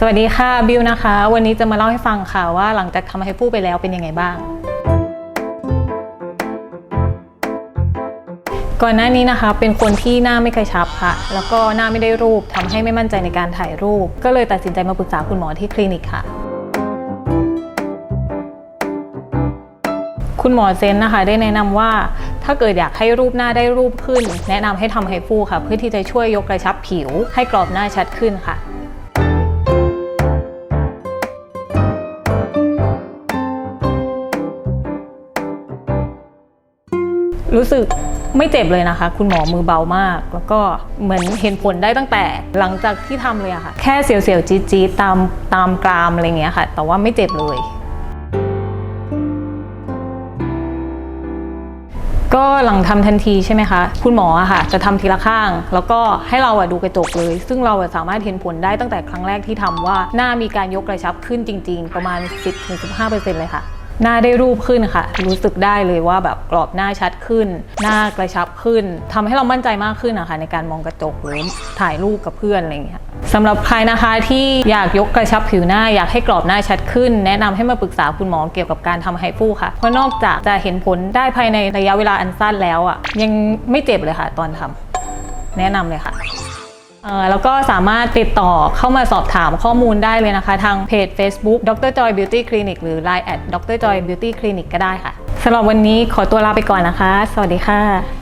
สวัสดีค่ะบิวนะคะ วันนี้จะมาเล่าให้ฟังค่ะว่าหลังจากทำให้ผู้ไปแล้วเป็นยังไงบ้าง ก่อนหน้านี้นะคะ เป็นคนที่หน้าไม่กระชับค่ะ แล้วก็หน้าไม่ได้รูปทำให้ไม่มั่นใจในการถ่ายรูป ก็เลยตัดสินใจมาปรึกษาคุณหมอที่คลินิกค่ะ คุณหมอเซนนะคะ ได้แนะนำว่าถ้าเกิดอยากให้รูปหน้าได้รูปขึ้น แนะนำให้ทำไฮฟูค่ะ เพื่อที่จะช่วยยกกระชับผิว ให้กรอบหน้าชัดขึ้นค่ะ รู้สึกไม่เจ็บเลยนะคะ คุณหมอมือเบามาก แล้วก็เหมือนเห็นผลได้ตั้งแต่หลังจากที่ทำเลยอะค่ะ แค่เสียวๆจี๊ดๆตามตามกรามอะไรเงี้ยค่ะ แต่ว่าไม่เจ็บเลย ก็หลังทำทันทีใช่ไหมคะ คุณหมออะค่ะ จะทำทีละข้าง แล้วก็ให้เราอะดูกระจกเลย ซึ่งเราอะสามารถเห็นผลได้ตั้งแต่ครั้งแรกที่ทำว่าหน้ามีการยกกระชับขึ้นจริง ๆ ประมาณ 10-15%เลยค่ะ หน้าได้รูปขึ้นค่ะ รู้สึกได้เลยว่าแบบกรอบหน้าชัดขึ้น หน้ากระชับขึ้นทำให้เรามั่นใจมากขึ้นนะคะในการมองกระจกหรือถ่ายรูปกับเพื่อนอะไรอย่างเงี้ยสำหรับใครนะคะที่อยากยกกระชับผิวหน้าอยากให้กรอบหน้าชัดขึ้น แนะนำให้มาปรึกษาคุณหมอเกี่ยวกับการทำไฮฟูค่ะ เพราะนอกจากจะเห็นผลได้ภายในระยะเวลาอันสั้นแล้วอะยังไม่เจ็บเลยค่ะ ตอนทำแนะนำเลยค่ะ แล้วก็สามารถติดต่อเข้ามาสอบถามข้อมูลได้เลยนะคะ ทางเพจ Facebook Dr. Joy Beauty Clinic หรือ Line at Dr. Joy Beauty Clinic ก็ได้ค่ะสำหรับวันนี้ขอตัวลาไปก่อนนะคะ สวัสดีค่ะ